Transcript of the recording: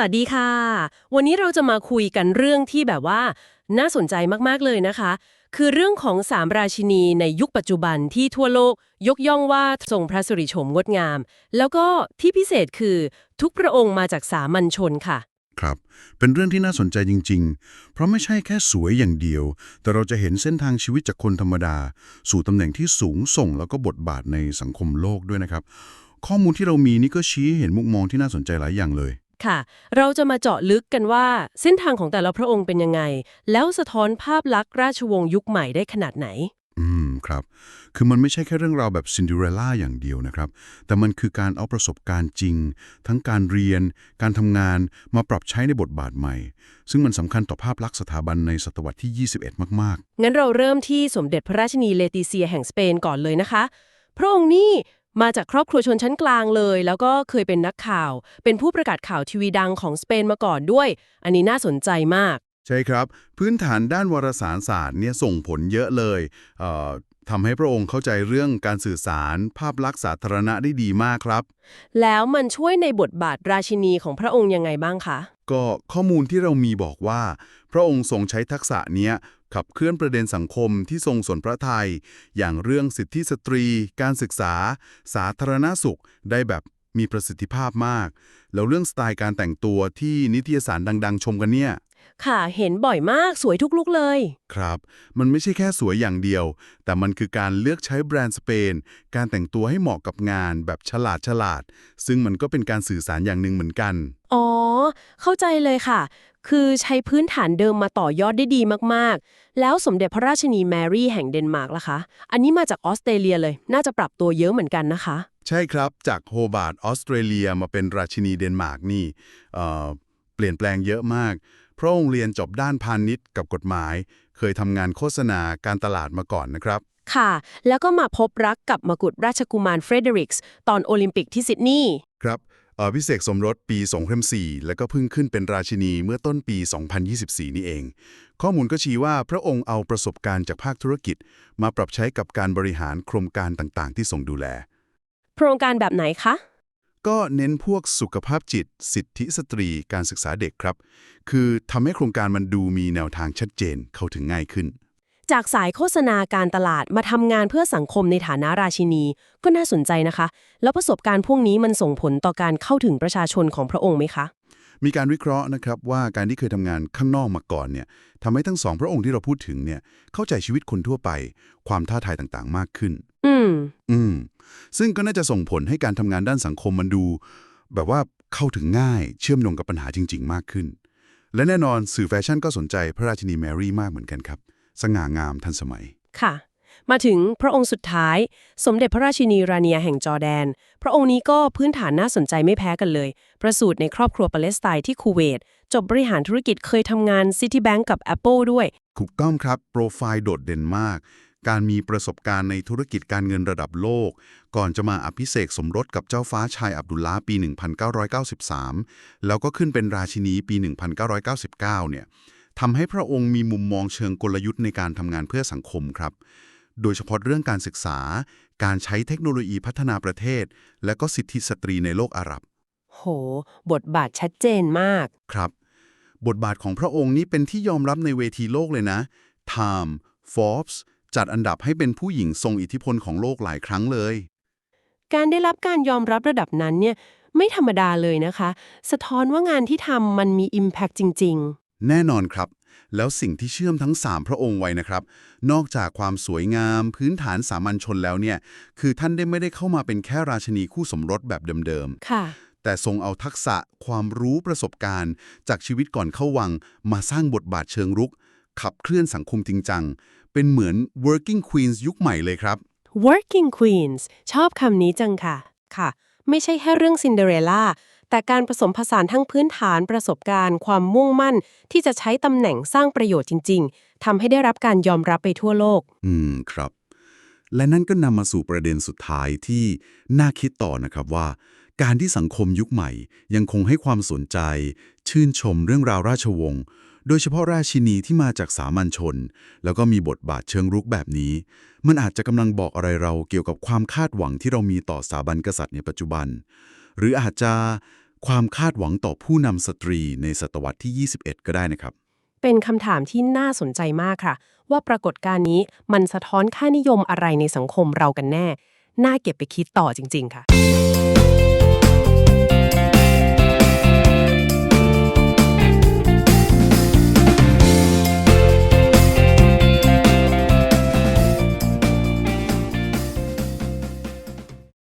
วัสดีค่ะ วันนี้เราจะมาคุยกันเรื่องที่แบบว่า น่าสนใจมากๆเลยนะคะ คือเรื่องของสามราชินีในยุคปัจจุบันที่ทั่วโลก ยกย่องว่าทรงพระสิริโฉมงดงาม แล้วก็ที่พิเศษคือทุกพระองค์มาจากสามัญชนค่ะ ครับ เป็นเรื่องที่น่าสนใจจริง ๆ เพราะไม่ใช่แค่สวยอย่างเดียว แต่เราจะเห็นเส้นทางชีวิตจากคนธรรมดา สู่ตำแหน่งที่สูงส่งแล้วก็บทบาทในสังคมโลกด้วยนะครับ ข้อมูลที่เรามีนี่ก็ชี้เห็นมุมมองที่น่าสนใจหลายอย่างเลย ค่ะ เราจะมาเจาะลึกกันว่า เส้นทางของแต่ละพระองค์เป็นยังไง แล้วสะท้อนภาพลักษณ์ราชวงศ์ยุคใหม่ได้ขนาดไหน อืมครับ คือมันไม่ใช่แค่เรื่องราวแบบซินเดอเรลล่าอย่างเดียวนะครับ แต่มันคือการเอาประสบการณ์จริง ทั้งการเรียน การทำงานมาปรับใช้ในบทบาทใหม่ ซึ่งมันสำคัญต่อภาพลักษณ์สถาบันในศตวรรษที่ 21 มากงั้นเราเริ่มที่สมเด็จพระราชินีเลติเซียแห่งสเปนก่อนเลยนะคะ พระองค์นี่ มาจากครอบครัวชนชั้นกลางเลย แล้วก็เคยเป็นนักข่าว เป็นผู้ประกาศข่าวทีวีดังของสเปนมาก่อนด้วย อันนี้น่าสนใจมากๆใช่ครับ พื้นฐานด้านวารสารศาสตร์เนี่ยส่งผลเยอะเลยเอ่อทำให้พระองค์เข้าใจเรื่องการสื่อสาร ภาพลักษณ์สาธารณะได้ดีมากครับ แล้วมันช่วยในบทบาทราชินีของพระองค์ยังไงบ้างคะ ก็ข้อมูลที่เรามีบอกว่า พระองค์ทรงใช้ทักษะเนี้ย ขับเคลื่อนประเด็นสังคมที่ทรงสนพระไทย อย่างเรื่องสิทธิสตรี การศึกษา สาธารณสุข ได้แบบมีประสิทธิภาพมาก แล้วเรื่องสไตล์การแต่งตัวที่นิตยสารดัง ๆ ชมกันเนี่ย ค่ะเห็นบ่อยมากสวยทุกลุกเลย ครับ มันไม่ใช่แค่สวยอย่างเดียว แต่มันคือการเลือกใช้แบรนด์สเปน การแต่งตัวให้เหมาะกับงานแบบฉลาดฉลาด ซึ่งมันก็เป็นการสื่อสารอย่างหนึ่งเหมือนกัน อ๋อ เข้าใจเลยค่ะ คือใช้พื้นฐานเดิมมาต่อยอดได้ดีมากๆ แล้วสมเด็จพระราชินีแมรี่แห่งเดนมาร์กล่ะคะ อันนี้มาจากออสเตรเลียเลย น่าจะปรับตัวเยอะเหมือนกันนะคะ ใช่ครับ จากโฮบาร์ตออสเตรเลียมาเป็นราชินีเดนมาร์กนี่เอ่อเปลี่ยนแปลงเยอะมาก พระองค์เรียนจบด้านพาณิชย์กับกฎหมาย เคยทำงานโฆษณาการตลาดมาก่อนนะครับ ค่ะ แล้วก็มาพบรักกับมกุฎราชกุมารเฟรเดริกส์ตอนโอลิมปิกที่ซิดนีย์ครับเอ่อพิเศษสมรสปี 2004 แล้วก็เพิ่งขึ้นเป็นราชินีเมื่อต้นปี 2024 นี่เอง ข้อมูลก็ชี้ว่าพระองค์เอาประสบการณ์จากภาคธุรกิจ มาปรับใช้กับการบริหารโครงการต่างๆ ที่ทรงดูแล โครงการแบบไหนคะ ก็เน้นพวกสุขภาพจิต สิทธิสตรีการศึกษาเด็กครับ คือทำให้โครงการมันดูมีแนวทางชัดเจนเข้าถึงง่ายขึ้น จากสายโฆษณาการตลาดมาทำงานเพื่อสังคมในฐานะราชินี ก็น่าสนใจนะคะ แล้วประสบการณ์พวกนี้มันส่งผลต่อการเข้าถึงประชาชนของพระองค์ไหมคะ มีการวิเคราะห์นะครับว่าการที่เคยทำงานข้างนอกมาก่อนเนี่ยทำให้ทั้งสองพระองค์ที่เราพูดถึงเนี่ยเข้าใจชีวิตคนทั่วไป ความท้าทายต่างๆ มากขึ้น อืมอืมซึ่งก็น่าจะส่งผลให้การทำงานด้านสังคมมันดู แบบว่าเข้าถึงง่ายเชื่อมโยงกับปัญหาจริง ๆ มากขึ้น และแน่นอนสื่อแฟชั่นก็สนใจพระราชินีแมรี่มากเหมือนกันครับ สง่างามทันสมัยค่ะ มาถึงพระองค์สุดท้าย สมเด็จพระราชินีราเนียแห่งจอร์แดน พระองค์นี้ก็พื้นฐานน่าสนใจไม่แพ้กันเลย ประสูติในครอบครัวปาเลสไตน์ที่คูเวต จบบริหารธุรกิจเคยทำงาน Citibank กับ Apple ด้วย ถูกต้องครับ โปรไฟล์โดดเด่นมาก การมีประสบการณ์ในธุรกิจการเงินระดับโลก ก่อนจะมาอภิเษกสมรสกับเจ้าฟ้าชายอับดุลลาปี 1993 แล้วก็ขึ้นเป็นราชินีปี 1999 เนี่ยทำให้พระองค์มีมุมมองเชิงกลยุทธ์ในการทำงานเพื่อสังคมครับ โดยเฉพาะเรื่องการศึกษา การใช้เทคโนโลยีพัฒนาประเทศ และก็สิทธิสตรีในโลกอาหรับ โห บทบาทชัดเจนมาก ครับ บทบาทของพระองค์นี้เป็นที่ยอมรับในเวทีโลกเลยนะ Time Forbes จัดอันดับให้เป็นผู้หญิงทรงอิทธิพลของโลกหลายครั้งเลย การได้รับการยอมรับระดับนั้นเนี่ยไม่ธรรมดาเลยนะคะ สะท้อนว่างานที่ทำมันมี Impact จริงแน่นอนครับ แล้วสิ่งที่เชื่อมทั้ง 3 พระองค์ไว้นะครับ นอกจากความสวยงามพื้นฐานสามัญชนแล้วเนี่ย คือท่านได้ไม่ได้เข้ามาเป็นแค่ราชินีคู่สมรสแบบเดิมๆ ค่ะๆแต่ทรงเอาทักษะความรู้ประสบการณ์ จากชีวิตก่อนเข้าวัง มาสร้างบทบาทเชิงรุก ขับเคลื่อนสังคมจริงจัง เป็นเหมือน working queens ยุคใหม่เลยครับ working queens ชอบคำนี้จังค่ะ ค่ะ ไม่ใช่แค่เรื่องซินเดอเรลล่า แต่การผสมผสานทั้งพื้นฐานประสบการณ์ ความมุ่งมั่น ที่จะใช้ตำแหน่งสร้างประโยชน์จริง ๆทำให้ได้รับการยอมรับไปทั่วโลก อืมครับ และนั่นก็นำมาสู่ประเด็นสุดท้ายที่น่าคิดต่อนะครับว่า การที่สังคมยุคใหม่ ยังคงให้ความสนใจ ชื่นชมเรื่องราวราชวงศ์โดยเฉพาะราชินีที่มาจากสามัญชน แล้วก็มีบทบาทเชิงรุกแบบนี้ มันอาจจะกำลังบอกอะไรเราเกี่ยวกับความคาดหวังที่เรามีต่อสถาบันกษัตริย์ในปัจจุบัน หรืออาจจะความคาดหวังต่อผู้นำสตรีในศตวรรษที่ 21 ก็ได้นะครับ เป็นคำถามที่น่าสนใจมากค่ะ ว่าปรากฏการณ์นี้มันสะท้อนค่านิยมอะไรในสังคมเรากันแน่ น่าเก็บไปคิดต่อจริง ๆ ค่ะ